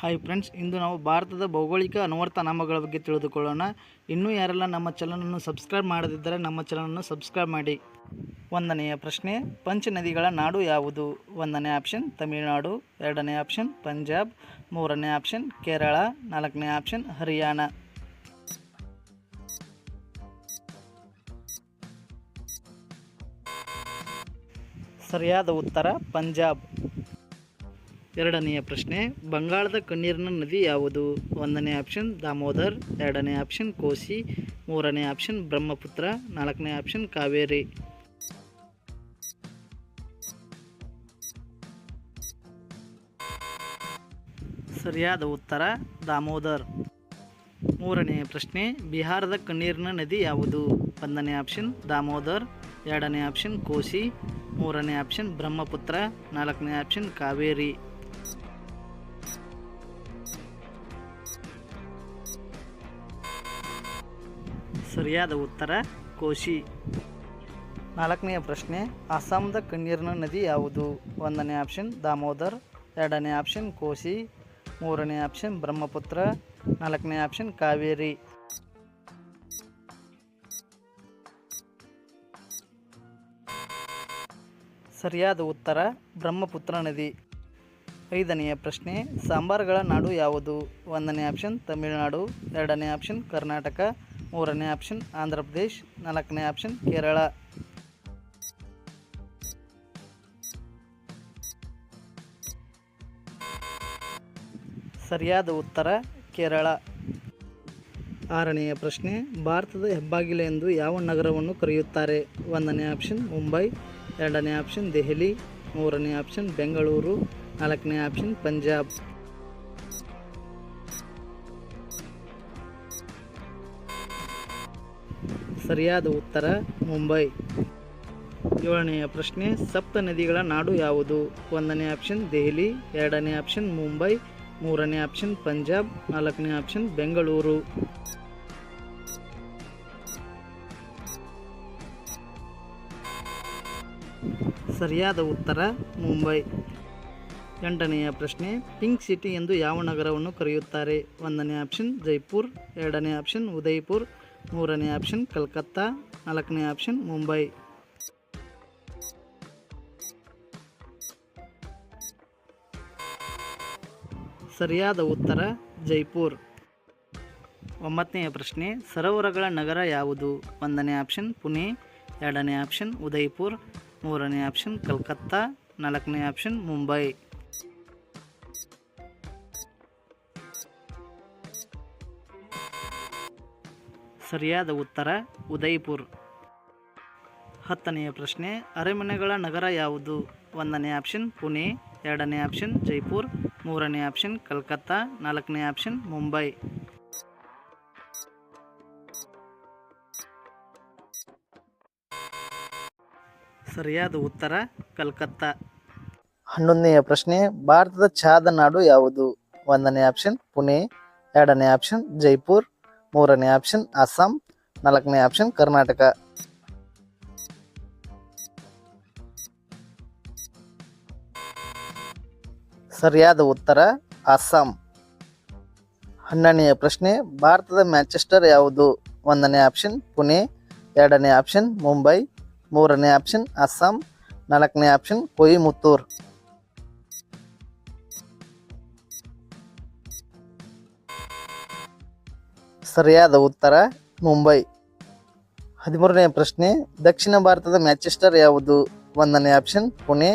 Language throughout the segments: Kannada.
ಹಾಯ್ ಫ್ರೆಂಡ್ಸ್ ಇಂದು ನಾವು ಭಾರತದ ಭೌಗೋಳಿಕ ಅನುವರ್ತನಾಮಗಳ ಬಗ್ಗೆ ತಿಳಿದುಕೊಳ್ಳೋಣ. ಇನ್ನೂ ಯಾರೆಲ್ಲ ನಮ್ಮ ಚಾನಲನ್ನು ಸಬ್ಸ್ಕ್ರೈಬ್ ಮಾಡದಿದ್ದರೆ ನಮ್ಮ ಚಾನಲನ್ನು ಸಬ್ಸ್ಕ್ರೈಬ್ ಮಾಡಿ. ಒಂದನೆಯ ಪ್ರಶ್ನೆ, ಪಂಚ ನದಿಗಳ ನಾಡು ಯಾವುದು? ಒಂದನೇ ಆಪ್ಷನ್ ತಮಿಳುನಾಡು, ಎರಡನೇ ಆಪ್ಷನ್ ಪಂಜಾಬ್, ಮೂರನೇ ಆಪ್ಷನ್ ಕೇರಳ, ನಾಲ್ಕನೇ ಆಪ್ಷನ್ ಹರಿಯಾಣ. ಸರಿಯಾದ ಉತ್ತರ, ಪಂಜಾಬ್. ಎರಡನೆಯ ಪ್ರಶ್ನೆ, ಬಂಗಾಳದ ಕಣ್ಣೀರಿನ ನದಿ ಯಾವುದು? ಒಂದನೇ ಆಪ್ಷನ್, ದಾಮೋದರ್, ಎರಡನೇ ಆಪ್ಷನ್, ಕೋಸಿ, ಮೂರನೇ ಆಪ್ಷನ್, ಬ್ರಹ್ಮಪುತ್ರ, ನಾಲ್ಕನೇ ಆಪ್ಷನ್, ಕಾವೇರಿ. ಸರಿಯಾದ ಉತ್ತರ, ದಾಮೋದರ್. ಮೂರನೆಯ ಪ್ರಶ್ನೆ, ಬಿಹಾರದ ಕಣ್ಣೀರಿನ ನದಿ ಯಾವುದು? ಒಂದನೇ ಆಪ್ಷನ್, ದಾಮೋದರ್, ಎರಡನೇ ಆಪ್ಷನ್, ಕೋಸಿ, ಮೂರನೇ ಆಪ್ಷನ್, ಬ್ರಹ್ಮಪುತ್ರ, ನಾಲ್ಕನೇ ಆಪ್ಷನ್, ಕಾವೇರಿ. ಸರಿಯಾದ ಉತ್ತರ, ಕೋಶಿ. ನಾಲ್ಕನೆಯ ಪ್ರಶ್ನೆ, ಅಸ್ಸಾಂದ ಕಣ್ಣೀರಿನ ನದಿ ಯಾವುದು? ಒಂದನೇ ಆಪ್ಷನ್, ದಾಮೋದರ್. ಎರಡನೇ ಆಪ್ಷನ್ ಕೋಸಿ ಮೂರನೇ ಆಪ್ಷನ್, ಬ್ರಹ್ಮಪುತ್ರ. ನಾಲ್ಕನೇ ಆಪ್ಷನ್, ಕಾವೇರಿ. ಸರಿಯಾದ ಉತ್ತರ, ಬ್ರಹ್ಮಪುತ್ರ ನದಿ. ಐದನೆಯ ಪ್ರಶ್ನೆ, ಸಾಂಬಾರುಗಳ ನಾಡು ಯಾವುದು? ಒಂದನೇ ಆಪ್ಷನ್, ತಮಿಳುನಾಡು. ಎರಡನೇ ಆಪ್ಷನ್, ಕರ್ನಾಟಕ. ಮೂರನೇ ಆಪ್ಷನ್ ಆಂಧ್ರ ಪ್ರದೇಶ್, ನಾಲ್ಕನೇ ಆಪ್ಷನ್ ಕೇರಳ. ಸರಿಯಾದ ಉತ್ತರ ಕೇರಳ. ಆರನೆಯ ಪ್ರಶ್ನೆ, ಭಾರತದ ಹೆಬ್ಬಾಗಿಲು ಎಂದು ಯಾವ ನಗರವನ್ನು ಕರೆಯುತ್ತಾರೆ? ಒಂದನೇ ಆಪ್ಷನ್ ಮುಂಬೈ, ಎರಡನೇ ಆಪ್ಷನ್ ದೆಹಲಿ, ಮೂರನೇ ಆಪ್ಷನ್ ಬೆಂಗಳೂರು, ನಾಲ್ಕನೇ ಆಪ್ಷನ್ ಪಂಜಾಬ್. ಸರಿಯಾದ ಉತ್ತರ, ಮುಂಬೈ. ಏಳನೆಯ ಪ್ರಶ್ನೆ, ಸಪ್ತ ನದಿಗಳ ನಾಡು ಯಾವುದು? ಒಂದನೇ ಆಪ್ಷನ್ ದೆಹಲಿ, ಎರಡನೇ ಆಪ್ಷನ್ ಮುಂಬೈ, ಮೂರನೇ ಆಪ್ಷನ್ ಪಂಜಾಬ್, ನಾಲ್ಕನೇ ಆಪ್ಷನ್ ಬೆಂಗಳೂರು. ಸರಿಯಾದ ಉತ್ತರ, ಮುಂಬೈ. ಎಂಟನೆಯ ಪ್ರಶ್ನೆ, ಪಿಂಕ್ ಸಿಟಿ ಎಂದು ಯಾವ ನಗರವನ್ನು ಕರೆಯುತ್ತಾರೆ? ಒಂದನೇ ಆಪ್ಷನ್ ಜೈಪುರ್, ಎರಡನೇ ಆಪ್ಷನ್ ಉದಯ್ಪುರ್ ಮೂರನೇ ಆಪ್ಷನ್ ಕಲ್ಕತ್ತಾ, ನಾಲ್ಕನೇ ಆಪ್ಷನ್ ಮುಂಬೈ. ಸರಿಯಾದ ಉತ್ತರ ಜೈಪುರ್. ಒಂಬತ್ತನೆಯ ಪ್ರಶ್ನೆ, ಸರೋವರಗಳ ನಗರ ಯಾವುದು? ಒಂದನೇ ಆಪ್ಷನ್ ಪುಣೆ, ಎರಡನೇ ಆಪ್ಷನ್ ಉದಯ್ಪುರ್, ಮೂರನೇ ಆಪ್ಷನ್ ಕಲ್ಕತ್ತಾ, ನಾಲ್ಕನೇ ಆಪ್ಷನ್ ಮುಂಬೈ. ಸರಿಯಾದ ಉತ್ತರ ಉದಯ್ಪುರ್. ಹತ್ತನೆಯ ಪ್ರಶ್ನೆ, ಅರಮನೆಗಳ ನಗರ ಯಾವುದು? ಒಂದನೇ ಆಪ್ಷನ್, ಪುಣೆ, ಎರಡನೇ ಆಪ್ಷನ್, ಜೈಪುರ್, ಮೂರನೇ ಆಪ್ಷನ್, ಕಲ್ಕತ್ತಾ, ನಾಲ್ಕನೇ ಆಪ್ಷನ್, ಮುಂಬೈ. ಸರಿಯಾದ ಉತ್ತರ, ಕಲ್ಕತ್ತಾ. ಹನ್ನೊಂದನೆಯ ಪ್ರಶ್ನೆ, ಭಾರತದ ಚಾದ ನಾಡು ಯಾವುದು? ಒಂದನೇ ಆಪ್ಷನ್, ಪುಣೆ, ಎರಡನೇ ಆಪ್ಷನ್, ಜೈಪುರ್ ಮೂರನೇ ಆಪ್ಷನ್ ಅಸ್ಸಾಂ ನಾಲ್ಕನೇ ಆಪ್ಷನ್ ಕರ್ನಾಟಕ ಸರಿಯಾದ ಉತ್ತರ ಅಸ್ಸಾಂ ಹನ್ನೆರಡನೆಯ ಪ್ರಶ್ನೆ, ಭಾರತದ ಮ್ಯಾಂಚೆಸ್ಟರ್ ಯಾವುದು? ಒಂದನೇ ಆಪ್ಷನ್ ಪುಣೆ. ಎರಡನೇ ಆಪ್ಷನ್ ಮುಂಬೈ ಮೂರನೇ ಆಪ್ಷನ್ ಅಸ್ಸಾಂ ನಾಲ್ಕನೇ ಆಪ್ಷನ್ ಕೊಯಿಮುತ್ತೂರ್ ಸರಿಯಾದ ಉತ್ತರ ಮುಂಬೈ. ಹದಿಮೂರನೇ ಪ್ರಶ್ನೆ, ದಕ್ಷಿಣ ಭಾರತದ ಮ್ಯಾಚೆಸ್ಟರ್ ಯಾವುದು? ಒಂದನೇ ಆಪ್ಷನ್, ಪುಣೆ.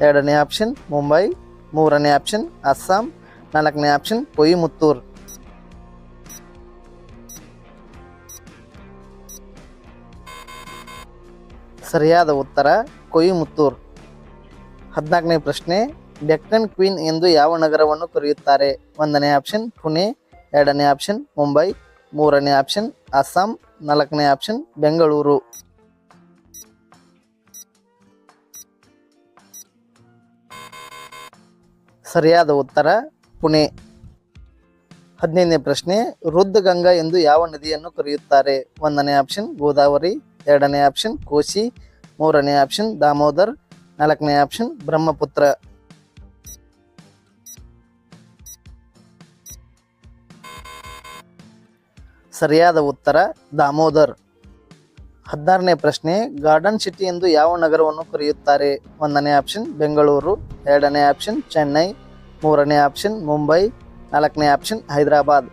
ಎರಡನೇ ಆಪ್ಷನ್, ಮುಂಬೈ. ಮೂರನೇ ಆಪ್ಷನ್, ಅಸ್ಸಾಂ. ನಾಲ್ಕನೇ ಆಪ್ಷನ್, ಕೊಯಿಮುತ್ತೂರ್. ಸರಿಯಾದ ಉತ್ತರ, ಕೊಯಿಮುತ್ತೂರ್. ಹದಿನಾಲ್ಕನೇ ಪ್ರಶ್ನೆ, ಡೆಕ್ಕನ್ ಕ್ವೀನ್ ಎಂದು ಯಾವ ನಗರವನ್ನು ಕರೆಯುತ್ತಾರೆ? ಒಂದನೇ ಆಪ್ಷನ್, ಪುಣೆ. ಎರಡನೇ ಆಪ್ಷನ್, ಮುಂಬೈ. ಮೂರನೇ ಆಪ್ಷನ್ ಅಸ್ಸಾಂ ನಾಲ್ಕನೇ ಆಪ್ಷನ್ ಬೆಂಗಳೂರು ಸರಿಯಾದ ಉತ್ತರ, ಪುಣೆ. ಹದಿನೈದನೇ ಪ್ರಶ್ನೆ, ರುದ್ರಗಂಗಾ ಎಂದು ಯಾವ ನದಿಯನ್ನು ಕರೆಯುತ್ತಾರೆ? ಒಂದನೇ ಆಪ್ಷನ್ ಗೋದಾವರಿ. ಎರಡನೇ ಆಪ್ಷನ್ ಕೋಸಿ. ಮೂರನೇ ಆಪ್ಷನ್ ದಾಮೋದರ್. ನಾಲ್ಕನೇ ಆಪ್ಷನ್ ಬ್ರಹ್ಮಪುತ್ರ. ಸರಿಯಾದ ಉತ್ತರ, ದಾಮೋದರ್. ಹದಿನಾರನೇ ಪ್ರಶ್ನೆ, ಗಾರ್ಡನ್ ಸಿಟಿ ಎಂದು ಯಾವ ನಗರವನ್ನು ಕರೆಯುತ್ತಾರೆ? ಒಂದನೇ ಆಪ್ಷನ್, ಬೆಂಗಳೂರು. ಎರಡನೇ ಆಪ್ಷನ್, ಚೆನ್ನೈ. ಮೂರನೇ ಆಪ್ಷನ್, ಮುಂಬೈ. ನಾಲ್ಕನೇ ಆಪ್ಷನ್, ಹೈದರಾಬಾದ್.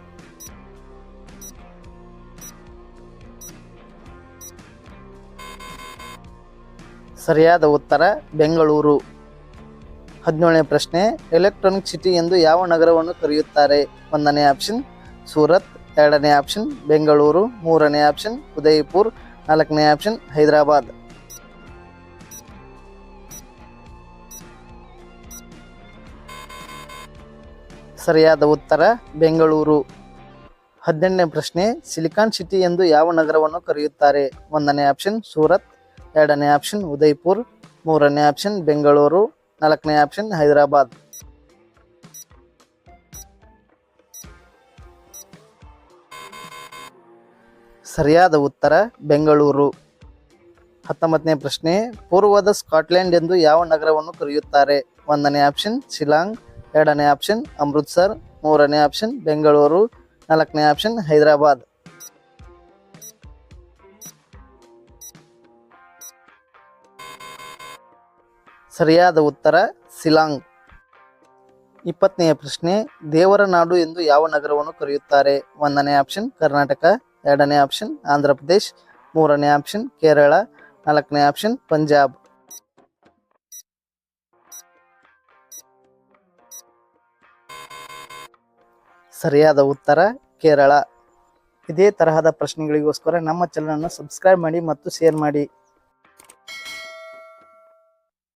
ಸರಿಯಾದ ಉತ್ತರ, ಬೆಂಗಳೂರು. ಹದಿನೇಳನೇ ಪ್ರಶ್ನೆ, ಎಲೆಕ್ಟ್ರಾನಿಕ್ ಸಿಟಿ ಎಂದು ಯಾವ ನಗರವನ್ನು ಕರೆಯುತ್ತಾರೆ? ಒಂದನೇ ಆಪ್ಷನ್, ಸೂರತ್. ಎರಡನೇ ಆಪ್ಷನ್ ಬೆಂಗಳೂರು, ಮೂರನೇ ಆಪ್ಷನ್ ಉದಯಪುರ್, ನಾಲ್ಕನೇ ಆಪ್ಷನ್ ಹೈದರಾಬಾದ್. ಸರಿಯಾದ ಉತ್ತರ ಬೆಂಗಳೂರು. ಹದಿನೆಂಟನೇ ಪ್ರಶ್ನೆ, ಸಿಲಿಕಾನ್ ಸಿಟಿ ಎಂದು ಯಾವ ನಗರವನ್ನು ಕರೆಯುತ್ತಾರೆ? ಒಂದನೇ ಆಪ್ಷನ್ ಸೂರತ್, ಎರಡನೇ ಆಪ್ಷನ್ ಉದಯ್ಪುರ್, ಮೂರನೇ ಆಪ್ಷನ್ ಬೆಂಗಳೂರು, ನಾಲ್ಕನೇ ಆಪ್ಷನ್ ಹೈದರಾಬಾದ್. ಸರಿಯಾದ ಉತ್ತರ, ಬೆಂಗಳೂರು. ಹತ್ತೊಂಬತ್ತನೇ ಪ್ರಶ್ನೆ, ಪೂರ್ವದ ಸ್ಕಾಟ್ಲೆಂಡ್ ಎಂದು ಯಾವ ನಗರವನ್ನು ಕರೆಯುತ್ತಾರೆ? ಒಂದನೇ ಆಪ್ಷನ್, ಶಿಲಾಂಗ್, ಎರಡನೇ ಆಪ್ಷನ್, ಅಮೃತ್ಸರ್, ಮೂರನೇ ಆಪ್ಷನ್, ಬೆಂಗಳೂರು, ನಾಲ್ಕನೇ ಆಪ್ಷನ್, ಹೈದರಾಬಾದ್. ಸರಿಯಾದ ಉತ್ತರ ಸಿಲಾಂಗ್ ಇಪ್ಪತ್ತನೆಯ ಪ್ರಶ್ನೆ, ದೇವರ ನಾಡು ಎಂದು ಯಾವ ನಗರವನ್ನು ಕರೆಯುತ್ತಾರೆ? ಒಂದನೇ ಆಪ್ಷನ್, ಕರ್ನಾಟಕ. ಎರಡನೇ ಆಪ್ಷನ್ ಆಂಧ್ರ ಪ್ರದೇಶ್. ಮೂರನೇ ಆಪ್ಷನ್ ಕೇರಳ. ನಾಲ್ಕನೇ ಆಪ್ಷನ್ ಪಂಜಾಬ್. ಸರಿಯಾದ ಉತ್ತರ, ಕೇರಳ. ಇದೇ ತರಹದ ಪ್ರಶ್ನೆಗಳಿಗೋಸ್ಕರ ನಮ್ಮ ಚಾನಲನ್ನು ಸಬ್ಸ್ಕ್ರೈಬ್ ಮಾಡಿ ಮತ್ತು ಶೇರ್ ಮಾಡಿ.